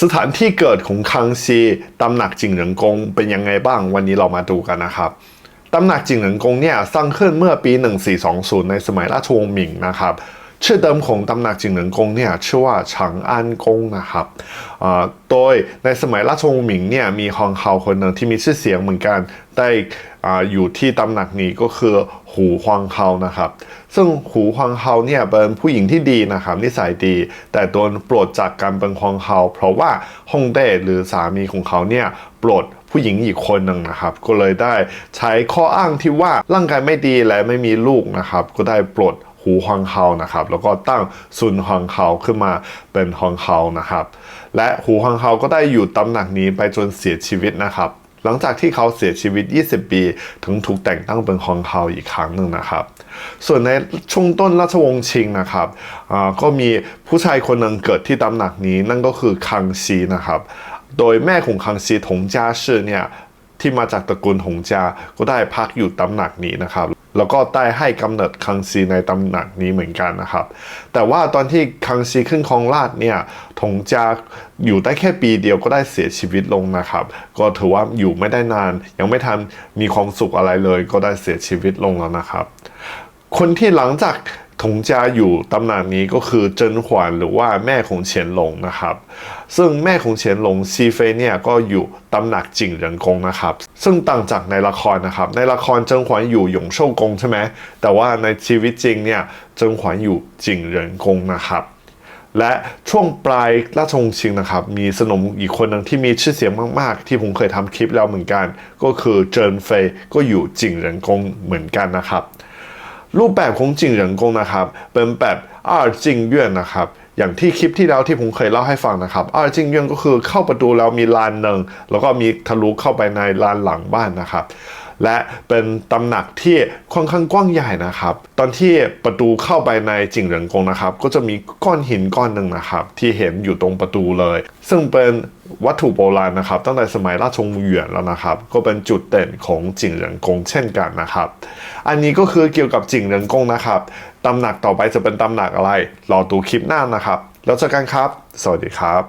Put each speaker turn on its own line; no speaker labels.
สถานที่เกิดของคังซีตำหนักจิงเหรินกงเป็นยังไงบ้างวันนี้เรามาดูกันนะครับตำหนักจิงเหรินกงเนี่ยสร้างขึ้นเมื่อปี 1420 ในสมัยราชวงศ์หมิงนะครับชื่อเดิมของตำหนักจิงเหรินกงเนี่ยชื่อว่าฉางอันกงนะครับโดยในสมัยราชวงศ์หมิงเนี่ยมีฮองเฮาคนหนึ่งที่มีชื่อเสียงเหมือนกันได้ ออยู่ที่ตำหนักนี้ก็คือหูฮวางเฮานะครับ ซึ่งหูฮวางเฮาเนี่ยเป็นผู้หญิงที่ดีนะครับนิสัยดี แต่โดนปลดจากการเป็นฮวางเฮาเพราะว่าฮงเต้หรือสามีของเขาเนี่ยปลดผู้หญิงอีกคนหนึ่งนะครับ ก็เลยได้ใช้ข้ออ้างที่ว่าร่างกายไม่ดีและไม่มีลูกนะครับ ก็ได้ปลดหูฮวางเฮานะครับ แล้วก็ตั้งซุนฮวางเฮาขึ้นมาเป็นฮวางเฮานะครับ และหูฮวางเฮาก็ได้อยู่ตำหน่งนี้ไปจนเสียชีวิตนะครับ หลังจากที่เขาเสียชีวิต 20 ปี ถึงถูกแต่งตั้งเป็นฮองเฮาอีกครั้งหนึ่งนะครับ ส่วนในช่วงต้นราชวงศ์ชิงนะครับก็มีผู้ชายคนหนึ่งเกิดที่ตำหนักนี้นั่นก็คือคังซีนะครับ โดยแม่ของคังซีถงจ้าชื่อเนี่ยที่มาจากตระกูลหงจา ก็ได้พักอยู่ตำหนักนี้นะครับ แล้วก็ได้ให้กำเนิดคังซีในตำหนักนี้เหมือนกันนะครับ แต่ว่าตอนที่คังซีขึ้นครองราชเนี่ยถงจาอยู่ได้แค่ปีเดียวก็ได้เสียชีวิตลงนะครับ ก็ถือว่าอยู่ไม่ได้นาน ยังไม่ทันมีความสุขอะไรเลย ก็ได้เสียชีวิตลงแล้วนะครับ คนที่หลังจากถงจาอยู่ตำแหน่งนี้ก็คือเจินหวานหรือว่าแม่ของเฉียนหลงนะครับ ซึ่งแม่ของเฉียนหลงซีเฟยเนี่ยก็อยู่ตำหนักจิงเหรินกงนะครับ ซึ่งต่างจากในละครนะครับ ในละครเจินหวานอยู่หยงโชกงใช่ไหมแต่ว่าในชีวิตจริงเนี่ยเจินหวานอยู่จิงเหรินกงนะครับและช่วงปลายราชวงศ์ชิงนะครับ มีสนมอีกคนหนึ่งที่มีชื่อเสียงมากๆ ที่ผมเคยทำคลิปแล้วเหมือนกัน ก็คือเจินเฟยก็อยู่จิงเหรินกงเหมือนกันนะครับ รูปแบบของจิงเหรินกงนะครับ เป็นแบบอาจิงเย่นนะครับ อย่างที่คลิปที่แล้วที่ผมเคยเล่าให้ฟังนะครับอาจิงเย่นก็คือเข้าประตูแล้วมีลานหนึ่งแล้วก็มีทะลุเข้าไปในลานหลังบ้านนะครับและเป็นตำหนักที่ค่อนข้างกว้างใหญ่นะครับ ตอนที่ประตูเข้าไปในจิงเหรินกงนะครับ ก็จะมีก้อนหินก้อนหนึ่งนะครับ ที่เห็นอยู่ตรงประตูเลย ซึ่งเป็น วัตถุโบราณนะครับ ตั้งแต่สมัยราชวงศ์หยวนแล้วนะครับ ก็เป็นจุดเด่นของจิงเหรินกงเช่นกันนะครับ อันนี้ก็คือเกี่ยวกับจิงเหรินกงนะครับตำหนักต่อไปจะเป็นตำหนักอะไรรอดูคลิปหน้านะครับ แล้วเจอกันครับ สวัสดีครับ